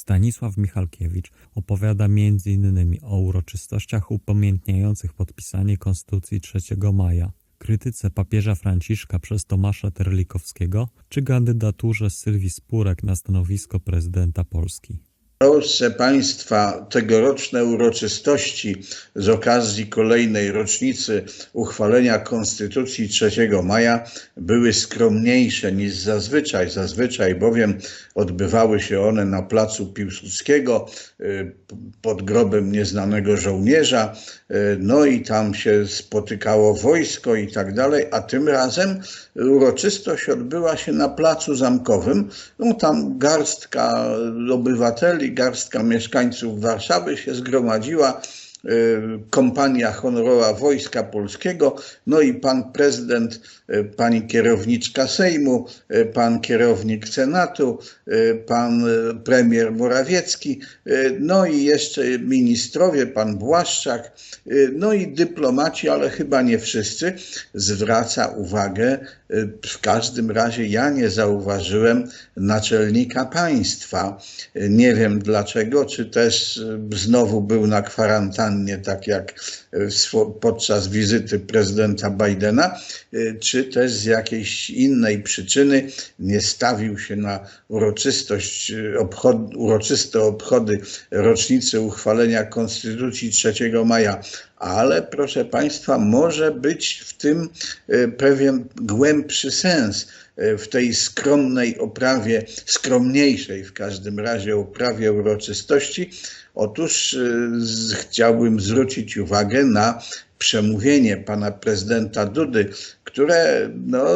Stanisław Michalkiewicz opowiada m.in. o uroczystościach upamiętniających podpisanie Konstytucji 3 maja, krytyce papieża Franciszka przez Tomasza Terlikowskiego czy kandydaturze Sylwii Spurek na stanowisko prezydenta Polski. Proszę Państwa, tegoroczne uroczystości z okazji kolejnej rocznicy uchwalenia Konstytucji 3 maja były skromniejsze niż zazwyczaj. Zazwyczaj bowiem odbywały się one na placu Piłsudskiego y, pod grobem nieznanego żołnierza, y, no i tam się spotykało wojsko i tak dalej, a tym razem uroczystość odbyła się na placu zamkowym. No tam garstka obywateli, garstka mieszkańców Warszawy się zgromadziła, y, kompania honorowa Wojska Polskiego, no i pan prezydent, y, pani kierowniczka Sejmu, y, pan kierownik Senatu, pan premier Morawiecki, no i jeszcze ministrowie, pan Błaszczak, no i dyplomaci, ale chyba nie wszyscy, zwraca uwagę, w każdym razie ja nie zauważyłem naczelnika państwa. Nie wiem dlaczego, czy też znowu był na kwarantannie, tak jak podczas wizyty prezydenta Bidena, czy też z jakiejś innej przyczyny nie stawił się na uroczystość, obchod, uroczyste obchody rocznicy uchwalenia Konstytucji 3 maja. Ale proszę Państwa, może być w tym pewien głębszy sens w tej skromnej oprawie, skromniejszej w każdym razie oprawie uroczystości. Otóż z, chciałbym zwrócić uwagę na przemówienie pana prezydenta Dudy, które no,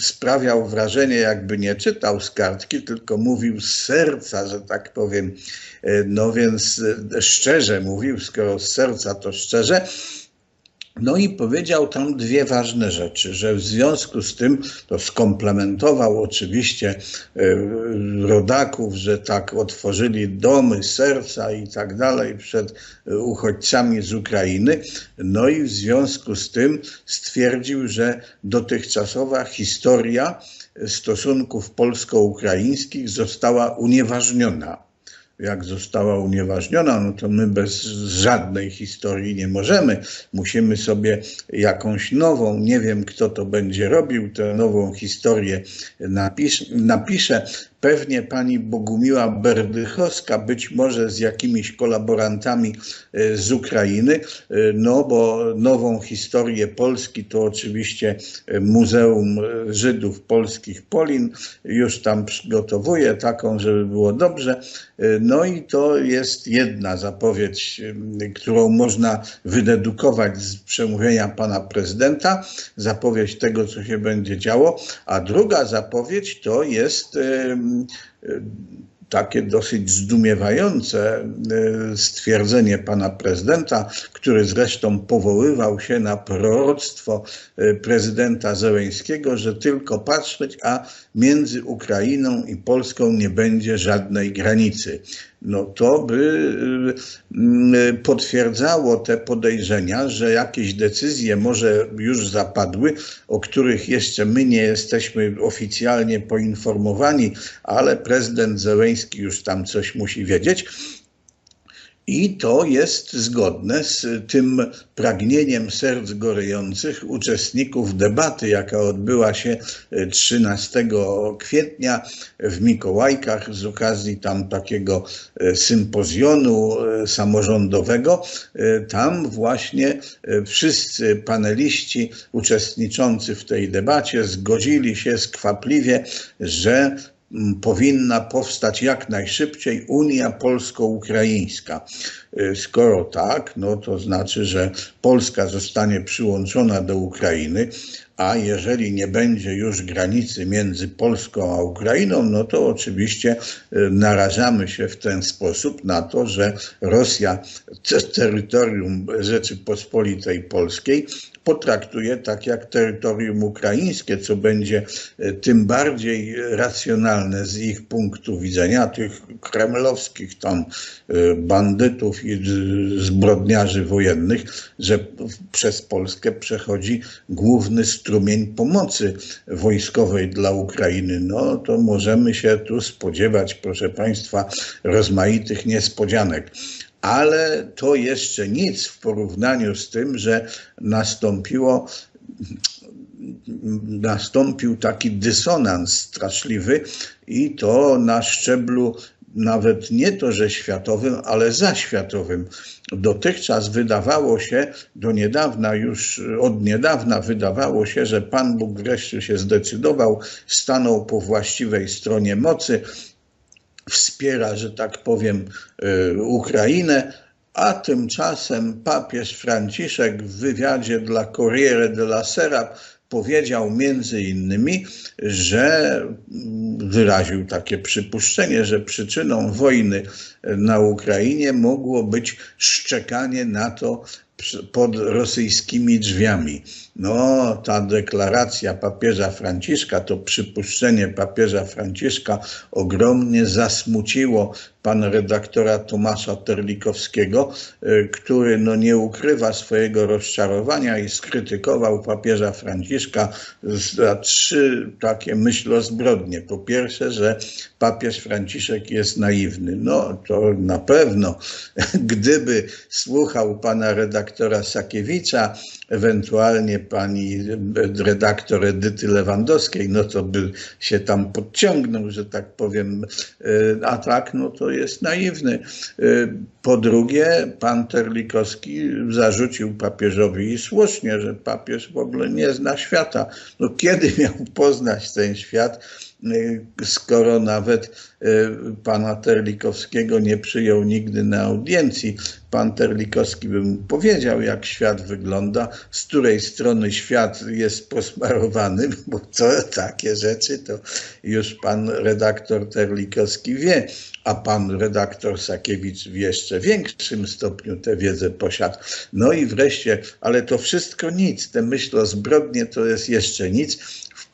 sprawiał wrażenie, jakby nie czytał z kartki, tylko mówił z serca, że tak powiem. No więc szczerze mówił, skoro z serca to szczerze. No i powiedział tam dwie ważne rzeczy, że w związku z tym to skomplementował oczywiście rodaków, że tak otworzyli domy, serca i tak dalej przed uchodźcami z Ukrainy. No i w związku z tym stwierdził, że dotychczasowa historia stosunków polsko-ukraińskich została unieważniona jak została unieważniona, no to my bez żadnej historii nie możemy. Musimy sobie jakąś nową, nie wiem kto to będzie robił, tę nową historię napisz, napisze. Pewnie pani Bogumiła Berdychowska, być może z jakimiś kolaborantami z Ukrainy, no bo nową historię Polski to oczywiście Muzeum Żydów Polskich Polin już tam przygotowuje taką, żeby było dobrze. No i to jest jedna zapowiedź, którą można wydedukować z przemówienia pana prezydenta, zapowiedź tego, co się będzie działo, a druga zapowiedź to jest takie dosyć zdumiewające stwierdzenie pana prezydenta, który zresztą powoływał się na proroctwo prezydenta Zełęńskiego, że tylko patrzeć, a między Ukrainą i Polską nie będzie żadnej granicy. No to by potwierdzało te podejrzenia, że jakieś decyzje może już zapadły, o których jeszcze my nie jesteśmy oficjalnie poinformowani, ale prezydent Zełęński już tam coś musi wiedzieć. I to jest zgodne z tym pragnieniem serc gorejących uczestników debaty, jaka odbyła się 13 kwietnia w Mikołajkach z okazji tam takiego sympozjonu samorządowego. Tam właśnie wszyscy paneliści uczestniczący w tej debacie zgodzili się skwapliwie, że powinna powstać jak najszybciej Unia Polsko-Ukraińska. Skoro tak, no to znaczy, że Polska zostanie przyłączona do Ukrainy, a jeżeli nie będzie już granicy między Polską a Ukrainą, no to oczywiście narażamy się w ten sposób na to, że Rosja terytorium Rzeczypospolitej Polskiej potraktuje tak jak terytorium ukraińskie, co będzie e, tym bardziej racjonalne z ich punktu widzenia, tych kremlowskich tam e, bandytów i zbrodniarzy wojennych, że przez Polskę przechodzi główny strumień pomocy wojskowej dla Ukrainy. No to możemy się tu spodziewać, proszę Państwa, rozmaitych niespodzianek ale to jeszcze nic w porównaniu z tym, że nastąpiło nastąpił taki dysonans straszliwy i to na szczeblu nawet nie to, że światowym, ale zaświatowym. Dotychczas wydawało się, do niedawna już, od niedawna wydawało się, że Pan Bóg wreszcie się zdecydował, stanął po właściwej stronie mocy, wspiera, że tak powiem, y, Ukrainę, a tymczasem papież Franciszek w wywiadzie dla Corriere della Sera powiedział między innymi, że wyraził takie przypuszczenie, że przyczyną wojny na Ukrainie mogło być szczekanie na to pod rosyjskimi drzwiami. No, ta deklaracja papieża Franciszka, to przypuszczenie papieża Franciszka ogromnie zasmuciło pana redaktora Tomasza Terlikowskiego, y, który no, nie ukrywa swojego rozczarowania i skrytykował papieża Franciszka za trzy takie myślozbrodnie. Po pierwsze, że papież Franciszek jest naiwny. No, to na pewno. Gdyby słuchał pana redaktora Sakiewicza, ewentualnie pani redaktor Edyty Lewandowskiej, no to by się tam podciągnął, że tak powiem. Y, a tak, no to jest naiwny. Y, po drugie, pan Terlikowski zarzucił papieżowi i słusznie, że papież w ogóle nie zna świata. No kiedy miał poznać ten świat, skoro nawet y, pana Terlikowskiego nie przyjął nigdy na audiencji. Pan Terlikowski by mu powiedział, jak świat wygląda, z której strony świat jest posmarowany, bo to takie rzeczy to już pan redaktor Terlikowski wie a pan redaktor Sakiewicz w jeszcze większym stopniu tę wiedzę posiadł. No i wreszcie, ale to wszystko nic, te myśli o zbrodnie to jest jeszcze nic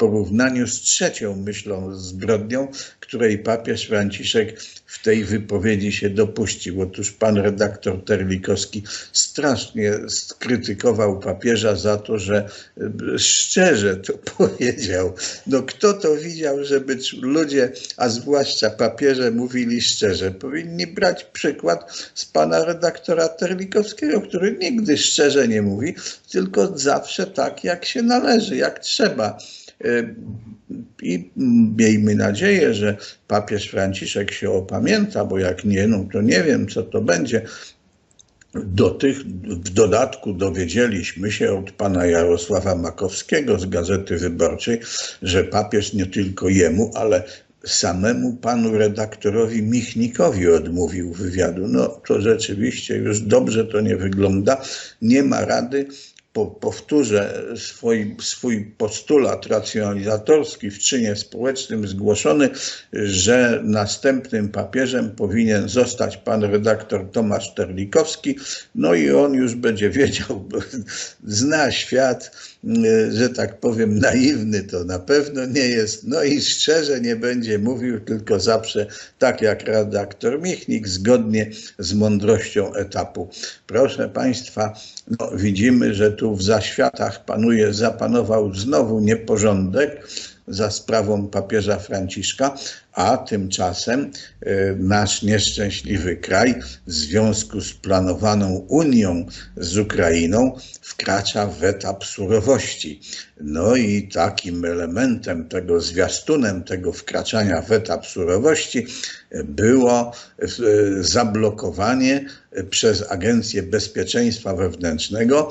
porównaniu z trzecią myślą zbrodnią, której papież Franciszek w tej wypowiedzi się dopuścił. Otóż pan redaktor Terlikowski strasznie skrytykował papieża za to, że e, szczerze to powiedział. No kto to widział, żeby ludzie, a zwłaszcza papieże mówili szczerze? Powinni brać przykład z pana redaktora Terlikowskiego, który nigdy szczerze nie mówi, tylko zawsze tak, jak się należy, jak trzeba. E, I miejmy nadzieję, że papież Franciszek się opamięta, bo jak nie, no to nie wiem, co to będzie. Do tych, w dodatku dowiedzieliśmy się od pana Jarosława Makowskiego z Gazety Wyborczej, że papież nie tylko jemu, ale samemu panu redaktorowi Michnikowi odmówił wywiadu. No to rzeczywiście już dobrze to nie wygląda. Nie ma rady po, powtórzę swój, swój postulat racjonalizatorski w czynie społecznym zgłoszony, że następnym papieżem powinien zostać pan redaktor Tomasz Terlikowski, no i on już będzie wiedział, zna świat, że tak powiem, naiwny to na pewno nie jest, no i szczerze nie będzie mówił, tylko zawsze tak jak redaktor Michnik, zgodnie z mądrością etapu. Proszę Państwa, no, widzimy, że tu w zaświatach panuje, zapanował znowu nieporządek za sprawą papieża Franciszka, a tymczasem e, nasz nieszczęśliwy kraj w związku z planowaną Unią z Ukrainą wkracza w etap surowości. No i takim elementem tego, zwiastunem tego wkraczania w etap surowości było e, zablokowanie przez Agencję Bezpieczeństwa Wewnętrznego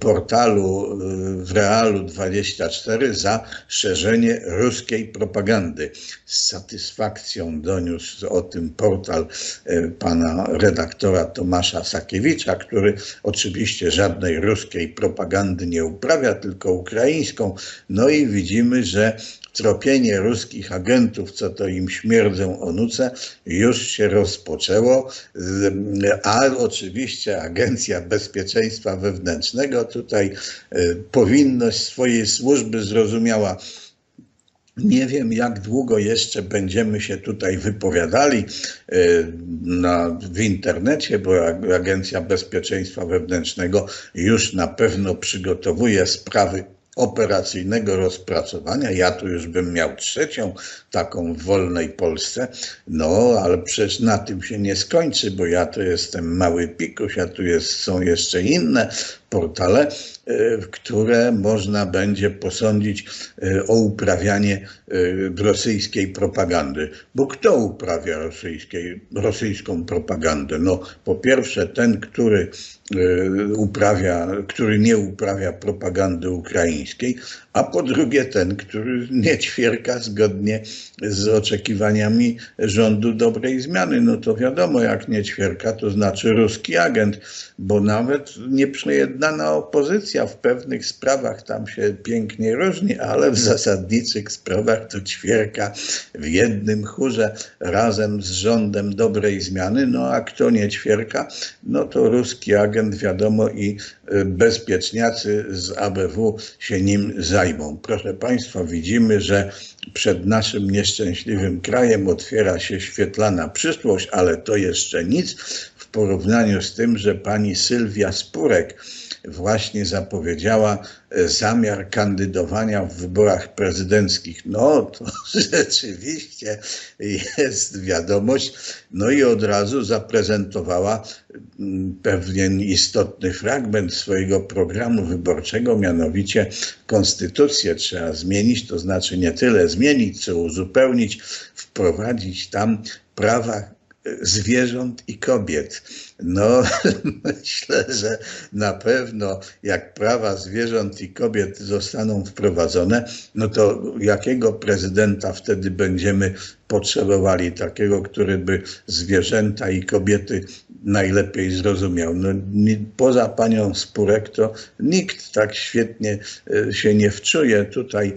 portalu e, w Realu 24 za szerzenie ruskiej propagandy. Z satysfakcją doniósł o tym portal e, pana redaktora Tomasza Sakiewicza, który oczywiście żadnej ruskiej propagandy nie uprawia, tylko ukraińską. No i widzimy, że tropienie ruskich agentów, co to im śmierdzą onuce, już się rozpoczęło, a oczywiście Agencja Bezpieczeństwa Wewnętrznego tutaj e, powinność swojej służby zrozumiała. Nie wiem, jak długo jeszcze będziemy się tutaj wypowiadali e, na, w internecie, bo Ag- Agencja Bezpieczeństwa Wewnętrznego już na pewno przygotowuje sprawy operacyjnego rozpracowania. Ja tu już bym miał trzecią taką w wolnej Polsce, no ale przecież na tym się nie skończy, bo ja to jestem mały pikuś, a tu jest, są jeszcze inne portale, e, które można będzie posądzić e, o uprawianie e, rosyjskiej propagandy. Bo kto uprawia rosyjskiej, rosyjską propagandę? No po pierwsze ten, który uprawia, który nie uprawia propagandy ukraińskiej, a po drugie ten, który nie ćwierka zgodnie z oczekiwaniami rządu dobrej zmiany. No to wiadomo, jak nie ćwierka, to znaczy ruski agent, bo nawet nieprzejednana opozycja w pewnych sprawach tam się pięknie różni, ale w zasadniczych sprawach to ćwierka w jednym chórze razem z rządem dobrej zmiany. No a kto nie ćwierka, no to ruski agent, wiadomo, i bezpieczniacy z ABW się nim Proszę Państwa, widzimy, że przed naszym nieszczęśliwym krajem otwiera się świetlana przyszłość, ale to jeszcze nic w porównaniu z tym, że pani Sylwia Spurek właśnie zapowiedziała zamiar kandydowania w wyborach prezydenckich. No to rzeczywiście jest wiadomość. No i od razu zaprezentowała mm, pewien istotny fragment swojego programu wyborczego, mianowicie konstytucję trzeba zmienić, to znaczy nie tyle zmienić, co uzupełnić, wprowadzić tam prawa zwierząt i kobiet. No, myślę, że na pewno jak prawa zwierząt i kobiet zostaną wprowadzone, no to jakiego prezydenta wtedy będziemy potrzebowali? Takiego, który by zwierzęta i kobiety najlepiej zrozumiał. No, poza panią Spurek to nikt tak świetnie e, się nie wczuje tutaj e,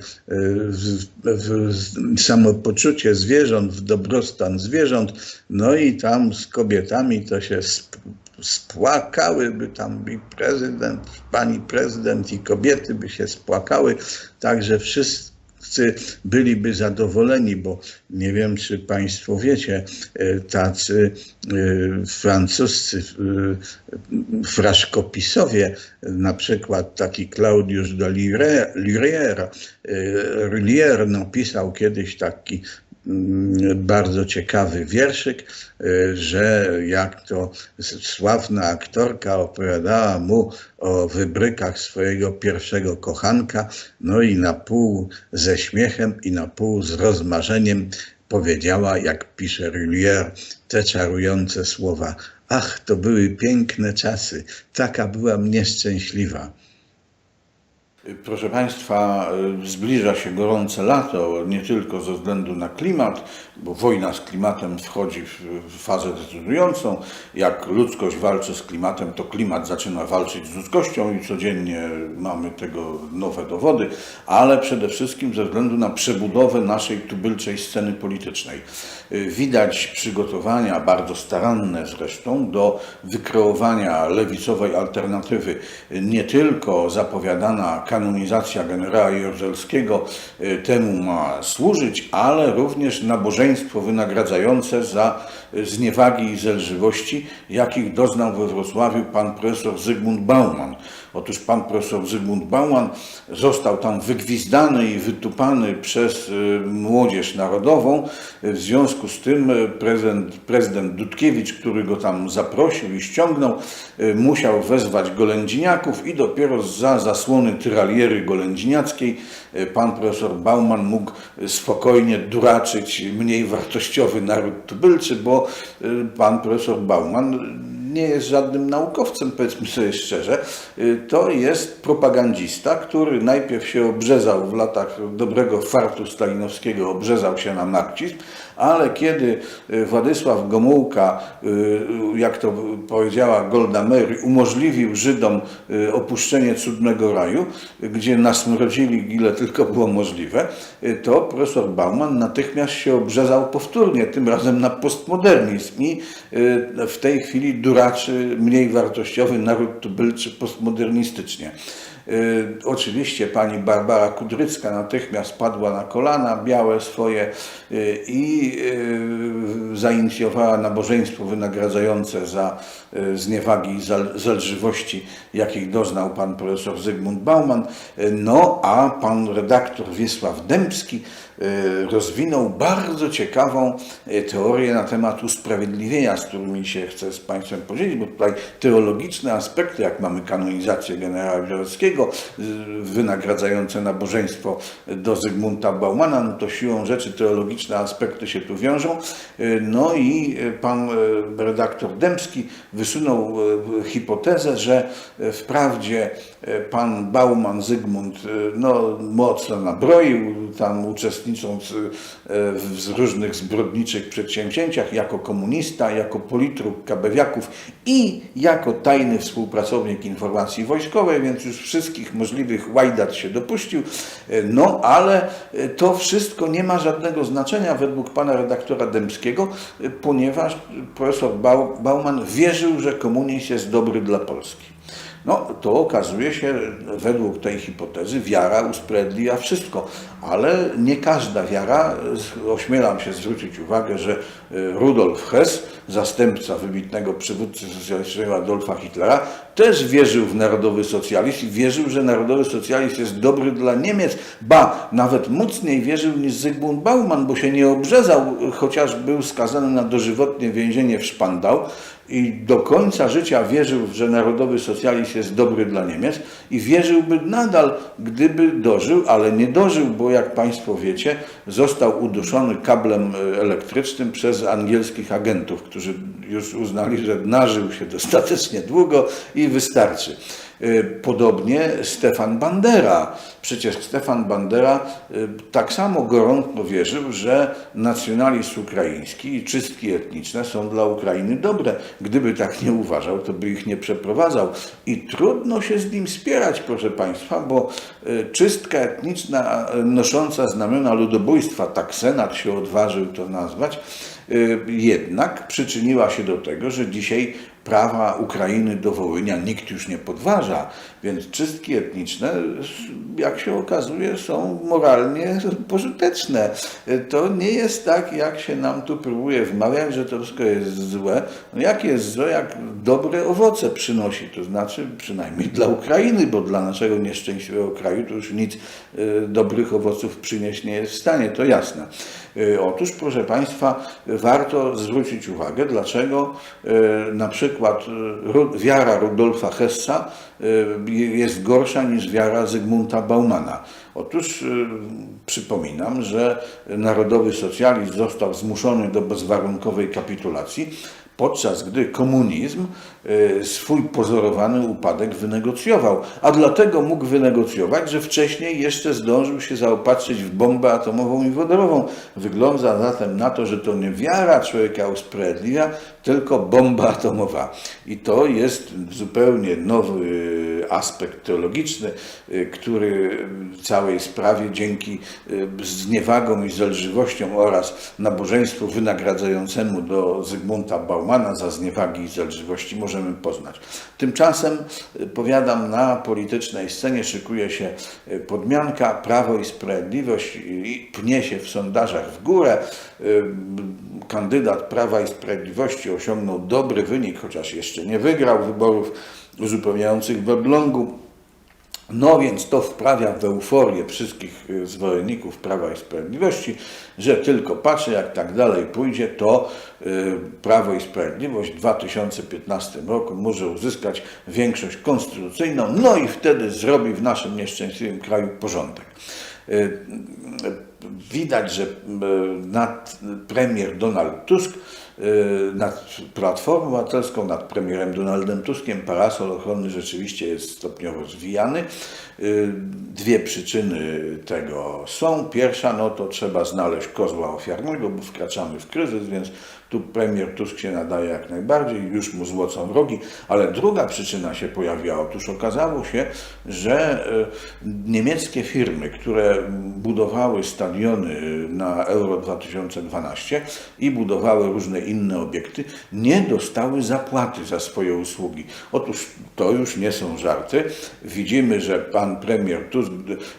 w, w, w samopoczucie zwierząt, w dobrostan zwierząt. No i tam z kobietami to się sp- spłakałyby tam i prezydent, pani prezydent i kobiety by się spłakały, także wszyscy byliby zadowoleni, bo nie wiem, czy Państwo wiecie, e, tacy e, francuscy e, fraszkopisowie, na przykład taki Claudius de Lurière, Lurière napisał kiedyś taki bardzo ciekawy wierszyk, y, że jak to sławna aktorka opowiadała mu o wybrykach swojego pierwszego kochanka, no i na pół ze śmiechem i na pół z rozmarzeniem powiedziała, jak pisze Rullier, te czarujące słowa. Ach, to były piękne czasy, taka byłam nieszczęśliwa. Proszę Państwa, y, zbliża się gorące lato, nie tylko ze względu na klimat, bo wojna z klimatem wchodzi w fazę decydującą. Jak ludzkość walczy z klimatem, to klimat zaczyna walczyć z ludzkością i codziennie mamy tego nowe dowody, ale przede wszystkim ze względu na przebudowę naszej tubylczej sceny politycznej. Y, Widać przygotowania, bardzo staranne zresztą, do wykreowania lewicowej alternatywy. Y, Nie tylko zapowiadana kanonizacja generała Jaruzelskiego y, temu ma służyć, ale również nabożeństwo wynagradzające za zniewagi i zelżywości, jakich doznał we Wrocławiu pan profesor Zygmunt Bauman. Otóż pan profesor Zygmunt Bauman został tam wygwizdany i wytupany przez y, młodzież narodową. W związku z tym y, prezydent, prezydent Dudkiewicz, który go tam zaprosił i ściągnął, y, musiał wezwać golędziniaków i dopiero za zasłony tyraliery golędziniackiej pan profesor Bauman mógł spokojnie duraczyć mniej wartościowy naród tubylczy, bo y, pan profesor Bauman nie jest żadnym naukowcem, powiedzmy sobie szczerze. Y, To jest propagandista, który najpierw się obrzezał w latach dobrego fartu stalinowskiego, obrzezał się na marksizm, ale kiedy y, Władysław Gomułka, y, jak to powiedziała Golda Meir, umożliwił Żydom y, opuszczenie cudnego raju, y, gdzie nasmrodzili ile tylko było możliwe, y, to profesor Bauman natychmiast się obrzezał powtórnie, tym razem na postmodernizm i y, w tej chwili duraczy mniej wartościowy naród tubylczy postmodernistycznie. Y, Oczywiście pani Barbara Kudrycka natychmiast padła na kolana białe swoje y, i y, zainicjowała nabożeństwo wynagradzające za zniewagi i zelżywości, jakich doznał pan profesor Zygmunt Bauman. No a pan redaktor Wiesław Dębski rozwinął bardzo ciekawą teorię na temat usprawiedliwienia, z którymi się chcę z Państwem podzielić, bo tutaj teologiczne aspekty, jak mamy kanonizację generała Wierzowskiego, y, wynagradzające nabożeństwo do Zygmunta Baumana, no to siłą rzeczy teologiczne aspekty się tu wiążą. Y, No i y, pan redaktor Dębski wysunął hipotezę, że wprawdzie pan Bauman Zygmunt y, no, mocno nabroił, tam uczestnicząc y, w różnych zbrodniczych przedsięwzięciach jako komunista, jako politruk kabewiaków i jako tajny współpracownik informacji wojskowej, więc już wszystkich możliwych łajdat się dopuścił. No ale to wszystko nie ma żadnego znaczenia według pana redaktora Dębskiego, ponieważ profesor Bau- Bauman wierzył, że komunizm jest dobry dla Polski. No, to okazuje się, według tej hipotezy, wiara usprawiedliwia wszystko, ale nie każda wiara, ośmielam się zwrócić uwagę, że Rudolf Hess, zastępca wybitnego przywódcy socjalistycznego Adolfa Hitlera, też wierzył w narodowy socjalizm i wierzył, że narodowy socjalizm jest dobry dla Niemiec, ba, nawet mocniej wierzył niż Zygmunt Bauman, bo się nie obrzezał, chociaż był skazany na dożywotnie więzienie w Szpandał, i do końca życia wierzył, że narodowy socjalizm jest dobry dla Niemiec i wierzyłby nadal, gdyby dożył, ale nie dożył, bo jak Państwo wiecie, został uduszony kablem e, elektrycznym przez angielskich agentów, którzy już uznali, że nażył się dostatecznie długo i wystarczy. E, Podobnie Stefan Bandera. Przecież Stefan Bandera e, tak samo gorąco wierzył, że nacjonalizm ukraiński i czystki etniczne są dla Ukrainy dobre. Gdyby tak nie uważał, to by ich nie przeprowadzał. I trudno się z nim spierać, proszę Państwa, bo e, czystka etniczna nosząca znamiona ludobójstwa, tak Senat się odważył to nazwać, jednak przyczyniła się do tego, że dzisiaj prawa Ukrainy do Wołynia nikt już nie podważa, więc czystki etniczne, jak się okazuje, są moralnie pożyteczne. To nie jest tak, jak się nam tu próbuje wmawiać, że to wszystko jest złe. No jak jest złe, jak dobre owoce przynosi, to znaczy przynajmniej dla Ukrainy, bo dla naszego nieszczęśliwego kraju to już nic y, dobrych owoców przynieść nie jest w stanie, to jasne. Y, Otóż, proszę Państwa, warto zwrócić uwagę, dlaczego y, na przykład y, Ru- wiara Rudolfa Hessa y, jest gorsza niż wiara Zygmunta Baumana. Otóż y, przypominam, że narodowy socjalizm został zmuszony do bezwarunkowej kapitulacji, podczas gdy komunizm y, swój pozorowany upadek wynegocjował. A dlatego mógł wynegocjować, że wcześniej jeszcze zdążył się zaopatrzyć w bombę atomową i wodorową. Wygląda zatem na to, że to nie wiara człowieka usprawiedliwia, tylko bomba atomowa. I to jest zupełnie nowy y, aspekt teologiczny, y, który całej sprawie dzięki y, zniewagom i zelżywościom oraz nabożeństwu wynagradzającemu do Zygmunta Baumana za zniewagi i zelżywości możemy poznać. Tymczasem, powiadam, na politycznej scenie szykuje się podmianka, Prawo i Sprawiedliwość i pnie się w sondażach w górę. Y, Kandydat Prawa i Sprawiedliwości osiągnął dobry wynik, chociaż jeszcze nie wygrał wyborów uzupełniających w Elblągu. No więc to wprawia w euforię wszystkich y, zwolenników Prawa i Sprawiedliwości, że tylko patrzę, jak tak dalej pójdzie, to y, Prawo i Sprawiedliwość w 2015 roku może uzyskać większość konstytucyjną, no i wtedy zrobi w naszym nieszczęśliwym kraju porządek. Widać, że y, nad premier Donald Tusk y, nad Platformą Obywatelską, nad premierem Donaldem Tuskiem. Parasol ochronny rzeczywiście jest stopniowo zwijany. Y, Dwie przyczyny tego są. Pierwsza, no to trzeba znaleźć kozła ofiarnego, bo wkraczamy w kryzys, więc tu premier Tusk się nadaje jak najbardziej, już mu złocą rogi, ale druga przyczyna się pojawiła. Otóż okazało się, że y, niemieckie firmy, które budowały stadiony na Euro 2012 i budowały różne inne obiekty, nie dostały zapłaty za swoje usługi. Otóż to już nie są żarty. Widzimy, że pan premier Tusk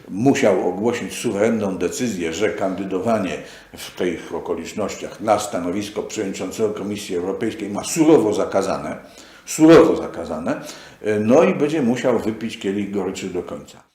musiał ogłosić suwerenną decyzję, że kandydowanie w tych okolicznościach na stanowisko przewodniczącego Komisji Europejskiej ma surowo zakazane, surowo zakazane, no i będzie musiał wypić kielich goryczy do końca.